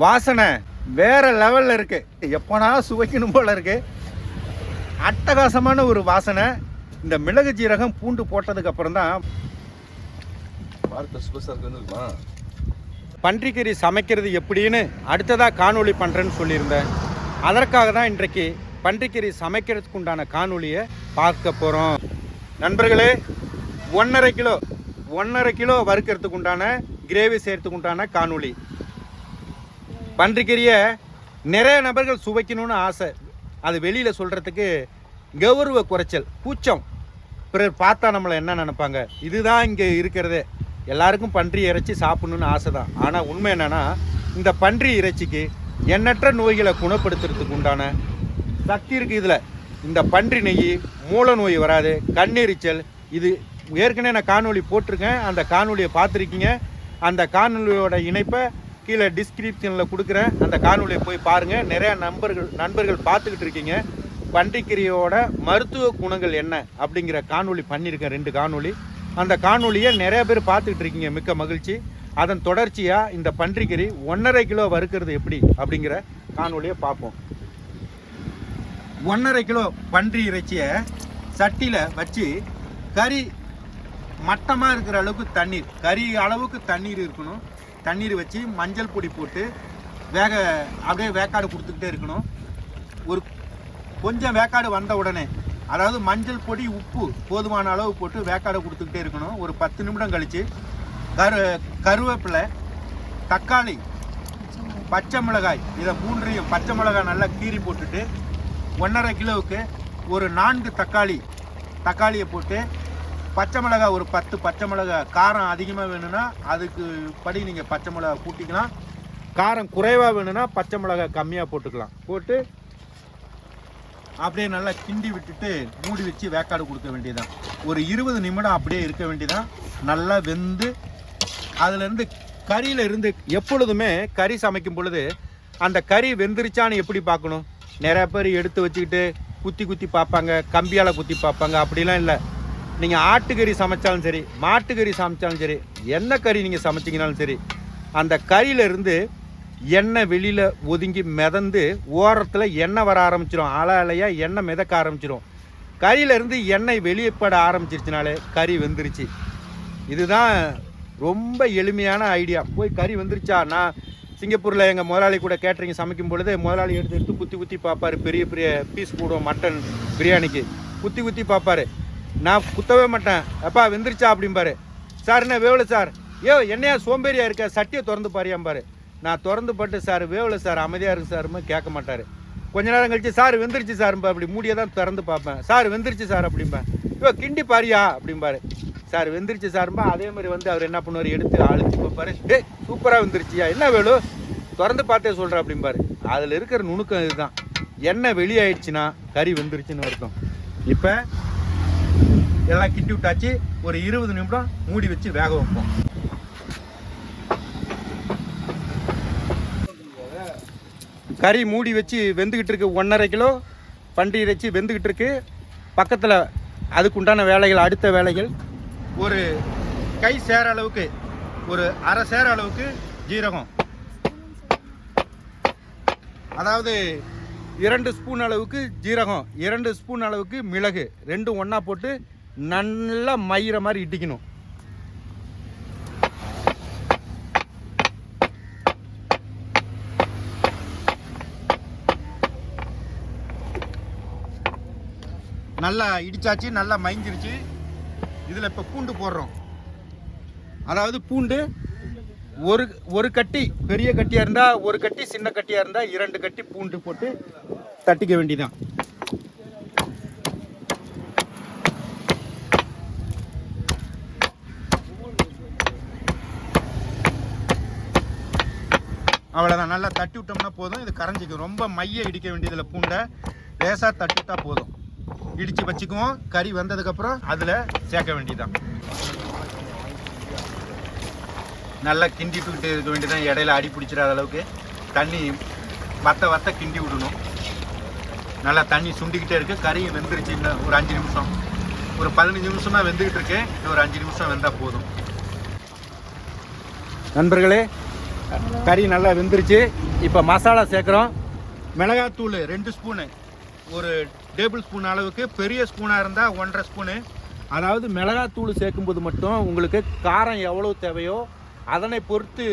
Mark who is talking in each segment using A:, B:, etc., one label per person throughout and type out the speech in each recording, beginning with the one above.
A: வாசனை வேற லெவல்ல இருக்கு. எப்போனா சுவைக்கணும் போல இருக்கு. அட்டகாசமான ஒரு வாசனை. இந்த மிளகு ஜீரகம் பூண்டு போட்டதுக்கு அப்புறம் தான்
B: பார்க்க சுபசாக இருக்குமா?
A: பன்றிக்கறி சமைக்கிறது எப்படின்னு அடுத்ததாக காணொளி பண்ணுறேன்னு சொல்லியிருந்தேன். அதற்காக தான் இன்றைக்கு பன்றிக்கறி சமைக்கிறதுக்கு உண்டான காணொளியை பார்க்க போகிறோம் நண்பர்களே ஒன்றரை கிலோ ஒன்றரை கிலோ வறுக்கிறதுக்கு உண்டான கிரேவி செய்கிறதுக்கு உண்டான காணொளி. பன்றிக்கறியை நிறைய நபர்கள் சுவைக்கணும்னு ஆசை. அது வெளியில் சொல்கிறதுக்கு கௌரவ குறைச்சல் கூச்சம். பிறர் பார்த்தா நம்மளை என்ன நினைப்பாங்க? இதுதான் இங்கே இருக்கிறதே. எல்லாருக்கும் பன்றி இறைச்சி சாப்பிடணும்னு ஆசை தான் ஆனால் உண்மை என்னென்னா இந்த பன்றி இறைச்சிக்கு எண்ணற்ற நோய்களை குணப்படுத்துறதுக்கு உண்டான சக்தி இருக்குது இதில். இந்த பன்றி நெய் மூல நோய் வராது கண்ணெரிச்சல். இது ஏற்கனவே நான் காணொலி போட்டிருக்கேன். அந்த காணொலியை பார்த்துருக்கீங்க. அந்த காணொலியோட இணைப்பை கீழே டிஸ்கிரிப்ஷனில் கொடுக்குறேன். அந்த காணொலியை போய் பாருங்கள் நிறையா நண்பர்கள் நண்பர்கள் பார்த்துக்கிட்டு இருக்கீங்க. பன்றிக்கிரியோட மருத்துவ குணங்கள் என்ன அப்படிங்கிற காணொலி பண்ணியிருக்கேன் ரெண்டு காணொலி அந்த காணொலியை நிறைய பேர் பார்த்துக்கிட்டு இருக்கீங்க. மிக்க மகிழ்ச்சி. அதன் தொடர்ச்சியாக இந்த பன்றிக்கறி ஒன்றரை கிலோ வறுக்கிறது எப்படி அப்படிங்கிற காணொலியை பார்ப்போம். ஒன்றரை கிலோ பன்றி இறைச்சியை சட்டியில் வச்சு கறி மட்டமாக இருக்கிற அளவுக்கு தண்ணீர் கறி அளவுக்கு தண்ணீர் இருக்கணும். தண்ணீர் வச்சு மஞ்சள் பொடி போட்டு வேக அப்படியே வேக்காடு கொடுத்துக்கிட்டே இருக்கணும். ஒரு கொஞ்சம் வேக்காடு வந்த உடனே அதாவது மஞ்சள் பொடி உப்பு போதுமான அளவு போட்டு வேக்காடு கொடுத்துக்கிட்டே இருக்கணும். ஒரு பத்து நிமிடம் கழித்து கரு கருவேப்பிலை தக்காளி பச்சை மிளகாய் இதை மூன்றையும் பச்சை மிளகாய் நல்லா கீறி போட்டுட்டு ஒன்றரை கிலோவுக்கு ஒரு நான்கு தக்காளி தக்காளியை போட்டு பச்சை மிளகாய் ஒரு பத்து பச்சை மிளகாய் காரம் அதிகமாக வேணும்னா அதுக்கு படி நீங்கள் பச்சை மிளகாய் கூட்டிக்கலாம். காரம் குறைவாக வேணும்னா பச்சை மிளகாய் கம்மியாக போட்டுக்கலாம். போட்டு அப்படியே நல்லா கிண்டி விட்டுட்டு மூடி வச்சு வேக்காடு கொடுக்க வேண்டியதுதான். ஒரு இருபது நிமிடம் அப்படியே இருக்க வேண்டியதான் நல்லா வெந்து அதுலேருந்து கறியில் இருந்து எப்பொழுதுமே கறி சமைக்கும் பொழுது அந்த கறி வெந்துருச்சான்னு எப்படி பார்க்கணும்? நிறைய பேர் எடுத்து வச்சுக்கிட்டு குத்தி குத்தி பார்ப்பாங்க கம்பியால் குத்தி பார்ப்பாங்க அப்படிலாம் இல்லை. நீங்கள் ஆட்டுக்கறி சமைச்சாலும் சரி மாட்டுக்கறி சமைச்சாலும் சரி என்ன கறி நீங்கள் சமைச்சிங்கனாலும் சரி அந்த கறியிலேருந்து எண்ணெய் வெளியில் ஒதுங்கி மிதந்து ஓரத்தில் எண்ணெய் வர ஆரம்பிச்சிடும் அலை அலையாக எண்ணெய் மிதக்க ஆரம்பிச்சிடும் கறியிலேருந்து எண்ணெய் வெளியேப்பட ஆரம்பிச்சிருச்சுனாலே கறி வெந்துருச்சு. இதுதான் ரொம்ப எளிமையான ஐடியா. போய் கறி வந்துருச்சா? நான் சிங்கப்பூரில் எங்கள் முதலாளி கூட கேட்டரிங் சமைக்கும் பொழுது முதலாளி எடுத்து எடுத்து குத்தி குத்தி பார்ப்பார். பெரிய பெரிய பீஸ் போடுவோம் மட்டன் பிரியாணிக்கு. குத்தி குத்தி பார்ப்பாரு. நான் குத்தவே மாட்டேன். அப்பா வெந்துருச்சா அப்படிம்பாரு சார் என்ன வேவல சார்? ஏ என்னையா சோம்பேறியா இருக்க? சட்டியை திறந்து பாரியாம்பாரு நான் திறந்து பட்டு சார் வேவல சார் அமைதியாக இருக்கு சாருமே கேட்க மாட்டார். கொஞ்ச நேரம் கழிச்சு சார் வெந்துருச்சு சார்ம்பா அப்படி மூடியை தான் திறந்து பார்ப்பேன். சார் வெந்துருச்சு சார் அப்படிம்பேன். ஐயோ கிண்டி பாரியா அப்படிம்பாரு. சார் வெந்துருச்சு சார்பா அதே மாதிரி வந்து அவர் என்ன பண்ணுவார்? எடுத்து அழுத்தி பார்ப்பாரு டே சூப்பராக வெந்துருச்சியா? என்ன வேணும் திறந்து பார்த்தே சொல்கிற அப்படிம்பாரு. அதில் இருக்கிற நுணுக்கம் இதுதான். எண்ணெய் வெளியாயிடுச்சுன்னா கறி வெந்துருச்சுன்னு அர்த்தம். இப்போ எல்லாம் கிண்டி விட்டாச்சு. ஒரு இருபது நிமிடம் மூடி வச்சு வேக வைப்போம். கறி மூடி வச்சு வெந்துக்கிட்டு இருக்கு ஒன்றரை கிலோ. பன்றி இறைச்சி வெந்துக்கிட்டு இருக்கு. பக்கத்தில் அதுக்கு உண்டான வேலைகள் அடுத்த வேலைகள். ஒரு கை சேர அளவுக்கு ஒரு அரை சேர அளவுக்கு ஜீரகம். அதாவது இரண்டு ஸ்பூன் அளவுக்கு ஜீரகம் இரண்டு ஸ்பூன் அளவுக்கு மிளகு. ரெண்டும் ஒன்றா போட்டு நல்லா மயிற மாதிரி இடிக்கணும். நல்லா இடிச்சாச்சு நல்லா மைஞ்சிருச்சு இதில் இப்போ பூண்டு போடுறோம். அதாவது பூண்டு ஒரு ஒரு கட்டி பெரிய கட்டியாக இருந்தால் ஒரு கட்டி சின்ன கட்டியாக இருந்தால் இரண்டு கட்டி பூண்டு போட்டு தட்டிக்க வேண்டிதான் அவ்வளோதான் நல்லா தட்டி விட்டோம்னா போதும். இது கரைஞ்சிக்கும். ரொம்ப மைய இடிக்க வேண்டியதில் பூண்டை லேசாக தட்டிட்டா போதும். இடித்து வச்சுக்குவோம். கறி வந்ததுக்கப்புறம் அதில் சேர்க்க வேண்டியதுதான். நல்லா கிண்டிட்டுக்கிட்டு இருக்க வேண்டியதான் இடையில அடி பிடிச்சிடாத அளவுக்கு தண்ணி வத்த வத்த கிண்டி விடணும். நல்லா தண்ணி சுண்டிக்கிட்டே இருக்குது கறியும் வெந்துருச்சு. இன்னும் ஒரு அஞ்சு நிமிஷம். ஒரு பதினஞ்சு நிமிஷம் தான் வெந்துக்கிட்டு இருக்கு. இன்னும் ஒரு அஞ்சு நிமிஷம் வெந்தால் போதும். நண்பர்களே கறி நல்லா வெந்துருச்சு. இப்போ மசாலா சேர்க்குறோம். மிளகாத்தூள் ரெண்டு ஸ்பூனு. ஒரு டேபிள் ஸ்பூன் அளவுக்கு. பெரிய ஸ்பூனாக இருந்தால் ஒன்றரை ஸ்பூனு. அதாவது மிளகாத்தூள் சேர்க்கும்போது மட்டும் உங்களுக்கு காரம் எவ்வளோ தேவையோ அதனை பொறுத்து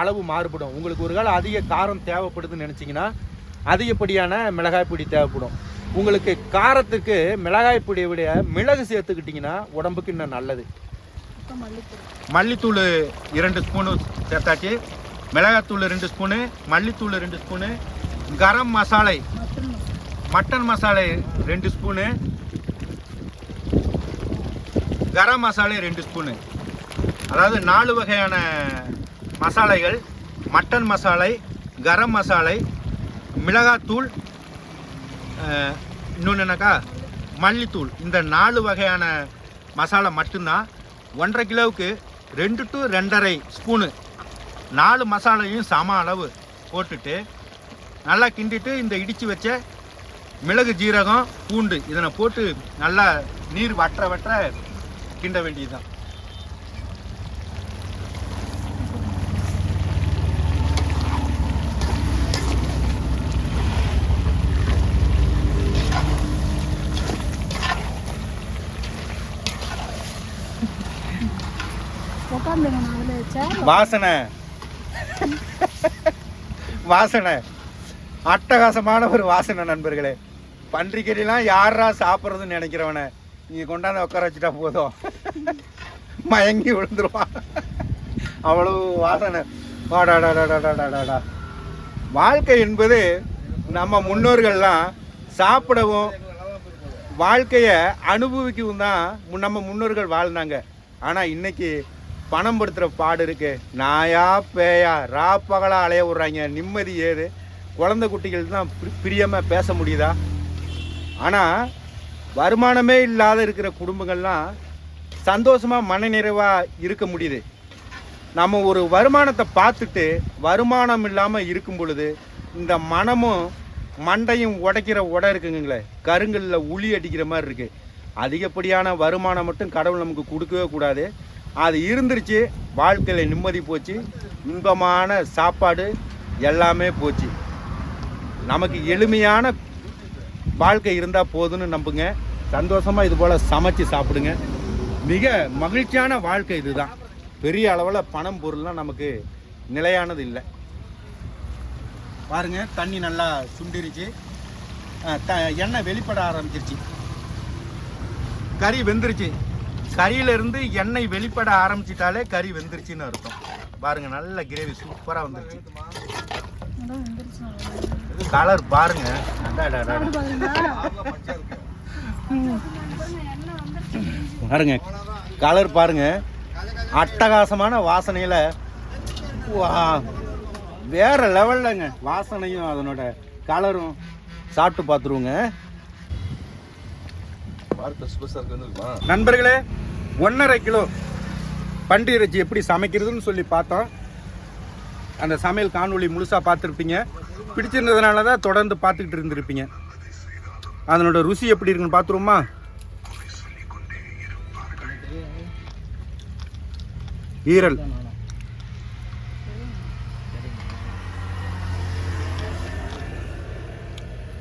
A: அளவு மாறுபடும். உங்களுக்கு ஒரு கால அதிக காரம் தேவைப்படுதுன்னு நினச்சிங்கன்னா அதிகப்படியான மிளகாய் பொடி தேவைப்படும். உங்களுக்கு காரத்துக்கு மிளகாய் பொடியை விட மிளகு சேர்த்துக்கிட்டிங்கன்னா உடம்புக்கு இன்னும் நல்லது. மல்லித்தூள் இரண்டு ஸ்பூனு சேர்த்தாச்சு. மிளகாத்தூள் ரெண்டு ஸ்பூனு மல்லித்தூள் ரெண்டு ஸ்பூனு கரம் மசாலை மட்டன் மசாலை ரெண்டு ஸ்பூனு கரம் மசாலை ரெண்டு ஸ்பூனு அதாவது நாலு வகையான மசாலைகள் மட்டன் மசாலை கரம் மசாலை மிளகாத்தூள் இன்னொன்று என்னக்கா? மல்லித்தூள். இந்த நாலு வகையான மசாலா மட்டும்தான். ஒன்றரை கிலோவுக்கு ரெண்டு டு ரெண்டரை ஸ்பூனு நாலு மசாலையும் சம அளவு போட்டுட்டு நல்லா கிண்டிட்டு இந்த இடித்து வச்ச மிளகு ஜீரகம் பூண்டு இதனை போட்டு நல்லா நீர் வற்ற வற்ற கிண்ட வேண்டியதுதான். வாசனை. வாசனை. அட்டகாசமான ஒரு வாசனை நண்பர்களே. பன்றிக்கறிலாம் யாரா சாப்பிட்றதுன்னு நினைக்கிறவனை. நீங்கள் கொண்டாந்து உட்கார வச்சுட்டா போதும். மயங்கி விழுந்துருவான் அவ்வளோ வாசனை. வாடாடாடாடாடாடாடா. வாழ்க்கை என்பது நம்ம முன்னோர்கள்லாம் சாப்பிடவும் வாழ்க்கையை அனுபவிக்கவும் தான் நம்ம முன்னோர்கள் வாழ்ந்தாங்க. ஆனால் இன்னைக்கு பணம் படுத்துகிற பாடு இருக்கு. நாயா பேயா ரா பகலாக அலைய விட்றாங்க. நிம்மதி ஏது? குழந்தை குட்டிகள் தான் பிரியமாக பேச முடியுதா? ஆனால் வருமானமே இல்லாத இருக்கிற குடும்பங்கள்லாம் சந்தோஷமாக மனநிறைவாக இருக்க முடியுது. நம்ம ஒரு வருமானத்தை பார்த்துட்டு வருமானம் இல்லாமல் இருக்கும் பொழுது இந்த மனமும் மண்டையும் உடைக்கிற உடை இருக்குங்களே கருங்கல்ல உளி அடிக்கிற மாதிரி இருக்குது அதிகப்படியான வருமானம் மட்டும் கடவுள் நமக்கு கொடுக்கவே கூடாது. அது இருந்துருச்சு வாழ்க்கையில் நிம்மதி போச்சு இன்பமான சாப்பாடு எல்லாமே போச்சு. நமக்கு எளிமையான வாழ்க்கை இருந்தால் போதும்னு நம்புங்க. சந்தோஷமாக இது போல் சமைச்சு சாப்பிடுங்க. மிக மகிழ்ச்சியான வாழ்க்கை இதுதான். பெரிய அளவில் பணம் பொருள்லாம் நமக்கு நிலையானது இல்லை. பாருங்கள் தண்ணி நல்லா சுண்டிருச்சு. த எண்ணெய் வெளிப்பட ஆரம்பிச்சிருச்சு. கறி வெந்துருச்சு. கறியிலிருந்து எண்ணெய் வெளிப்பட ஆரம்பிச்சிட்டாலே கறி வெந்துருச்சுன்னு அர்த்தம். பாருங்க நல்ல கிரேவி சூப்பராக வந்துருச்சு. கலர் பாருங்க. பாருங்க கலர் பாருங்க. அட்டகாசமான வாசனையில் வேற லெவல்லங்க வாசனையும் அதனோட கலரும் சாப்பிட்டு பார்த்துருவோங்க
B: பாரு பெருசு பெருசா இருக்கு வந்துருக்குமா
A: நண்பர்களே ஒன்றரை கிலோ பன்றி இறைச்சி எப்படி சமைக்கிறதுன்னு சொல்லி பார்த்தோம். அந்த சமையல் காணொலி முழுசாக பார்த்துருப்பீங்க. பிடிச்சிருந்ததுனால தான் தொடர்ந்து பார்த்துக்கிட்டு இருந்திருப்பீங்க. அதனோட ருசி எப்படி இருக்குன்னு பார்த்துருவோமா? ஈரல்.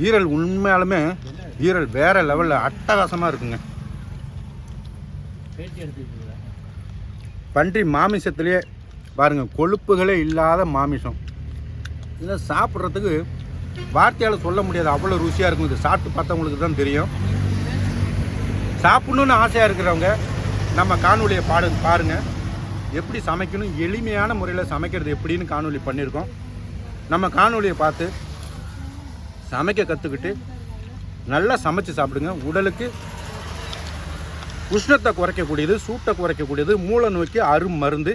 A: ஈரல் உண்மையாலுமே ஈரல் வேற லெவலில் அட்டகாசமாக இருக்குங்க. பன்றி மாமிசத்திலே பாருங்க கொழுப்புகளே இல்லாத மாமிசம். இதை சாப்பிட்றதுக்கு வார்த்தையால் சொல்ல முடியாது. அவ்வளோ ருசியாக இருக்கும். இது சாப்பிட்டு பார்த்தவங்களுக்கு தான் தெரியும். சாப்பிடணுன்னு ஆசையாக இருக்கிறவங்க நம்ம காணொலியை பாடு பாருங்க. எப்படி சமைக்கணும்? எளிமையான முறையில் சமைக்கிறது எப்படின்னு காணொளி பண்ணியிருக்கோம். நம்ம காணொலியை பார்த்து சமைக்க கற்றுக்கிட்டு நல்லா சமைச்சு சாப்பிடுங்க. உடலுக்கு உஷ்ணத்தை குறைக்கக்கூடியது சூட்டை குறைக்கக்கூடியது மூளை நோய்க்கு அரும் மருந்து.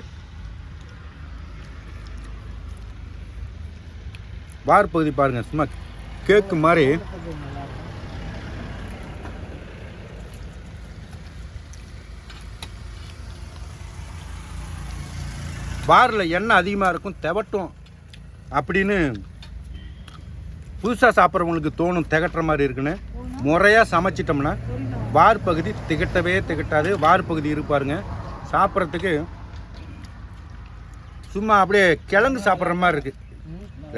A: வார் பகுதி பாருங்க சும்மா கேக்கு மாதிரி. வாரில் எண்ணெய் அதிகமாக இருக்கும் தெவட்டும் அப்படின்னு புதுசாக சாப்பிட்றவங்களுக்கு தோணும் திகட்டுற மாதிரி இருக்குன்னு முறையாக சமைச்சிட்டோம்னா வார் பகுதி திகட்டவே திகட்டாது வார் பகுதி இருப்பாருங்க. சாப்பிட்றதுக்கு சும்மா அப்படியே கிழங்கு சாப்பிட்ற மாதிரி இருக்குது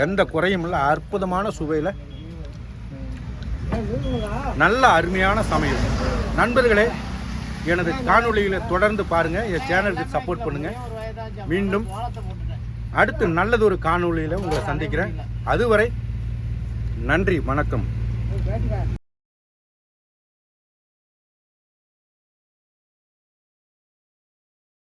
A: எந்த குறையும் இல்லை அற்புதமான சுவையில் நல்ல அருமையான சமையல். நண்பர்களே எனது காணொலியில் தொடர்ந்து பாருங்கள் என் சேனலுக்கு சப்போர்ட் பண்ணுங்கள் மீண்டும் அடுத்து நல்லதொரு காணொலியில் உங்களை சந்திக்கிறேன். அதுவரை நன்றி வணக்கம்.